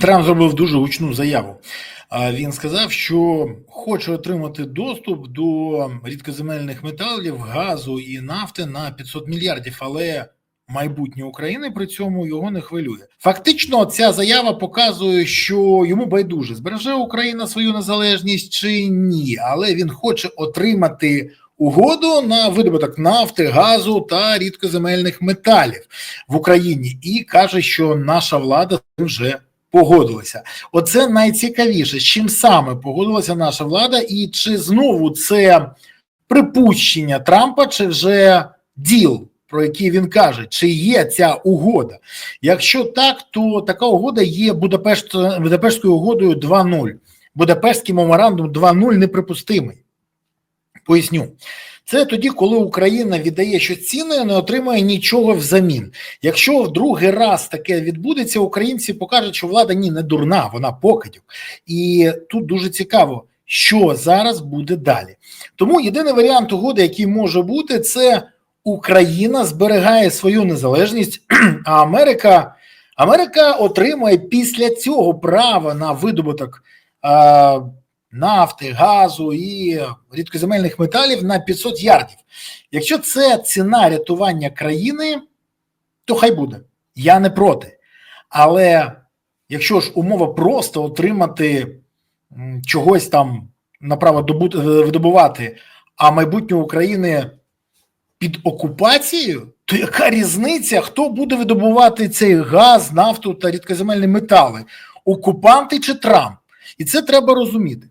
Трамп зробив дуже гучну заяву. Він сказав, що хоче отримати доступ до рідкоземельних металів, газу і нафти на 500 мільярдів, але майбутнє України при цьому його не хвилює. Фактично, ця заява показує, що йому байдуже збереже Україна свою незалежність чи ні, але він хоче отримати угоду на видобуток нафти, газу та рідкоземельних металів в Україні і каже, що наша влада вже погодилася. Оце найцікавіше, з чим саме погодилася наша влада, і чи знову це припущення Трампа, чи вже діл, про який він каже, чи є ця угода? Якщо так, то така угода є Будапешт, Будапештською угодою 2.0. Будапештський меморандум 2.0 неприпустимий. Поясню. Це тоді, коли Україна віддає щось цінне, не отримує нічого взамін. Якщо в другий раз таке відбудеться, українці покажуть, що влада ні не дурна, вона покидьок. І тут дуже цікаво, що зараз буде далі. Тому єдиний варіант угоди, який може бути, це Україна зберігає свою незалежність, а Америка, Америка отримує після цього право на видобуток. Нафти, газу і рідкоземельних металів на 500 ярдів. Якщо це ціна рятування країни, то хай буде. Я не проти. Але якщо ж умова просто отримати чогось там направо е, видобувати, а майбутнє України під окупацією, то яка різниця, хто буде видобувати цей газ, нафту та рідкоземельні метали? Окупанти чи Трамп? І це треба розуміти.